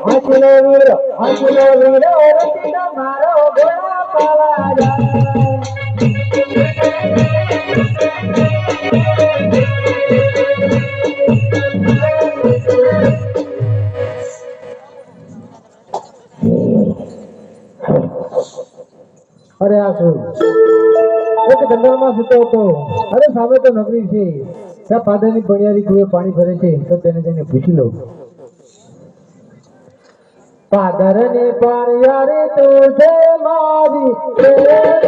વાંચીલો વીરો વાંચીલો વીરો રચિત મારો ઘોડા પાવા અરે છું. એક જંગલમાં સૂતો હતો. અરે સામે તો નગરી છે. ત્યાં પાદરની પણિયારી કુએ પાણી ભરે છે. તો તેને જઈને પૂછી લો પાદરની પણિયારી તું છે મારી.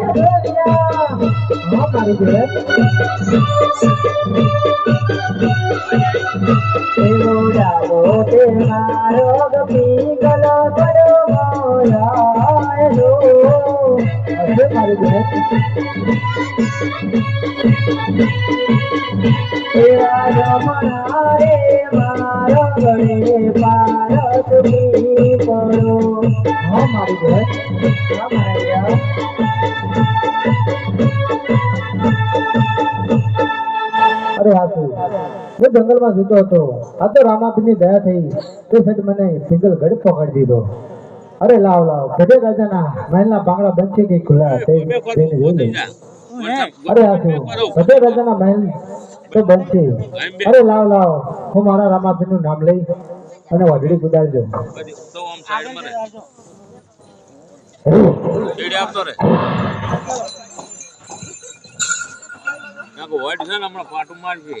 હા મારી બેન એવા મોણીયા અરે હાસુ હું જંગલમાં જતો હતો. આ તો રામાપીની દયા થઈ. તે સટ મને સિંગલ ગઢ પકડી દીધો. અરે લાવ લાવ. ગઢે રાજાના મહેલના બાંગડા બંધ છે કે ખુલ્લા તે તેને જોઈ લે અરે હાસુ ગઢે રાજાના મહેલ તો બંધ છે. અરે લાવ લાવ. હું મારા રામાપીનું નામ લઈ અને વાદળી કુદાડજો તો આમ સાઈડમાં રહે છેડે આપતો રહે નાખો વાઈટ છે ને હમણાં પાટું મારશે.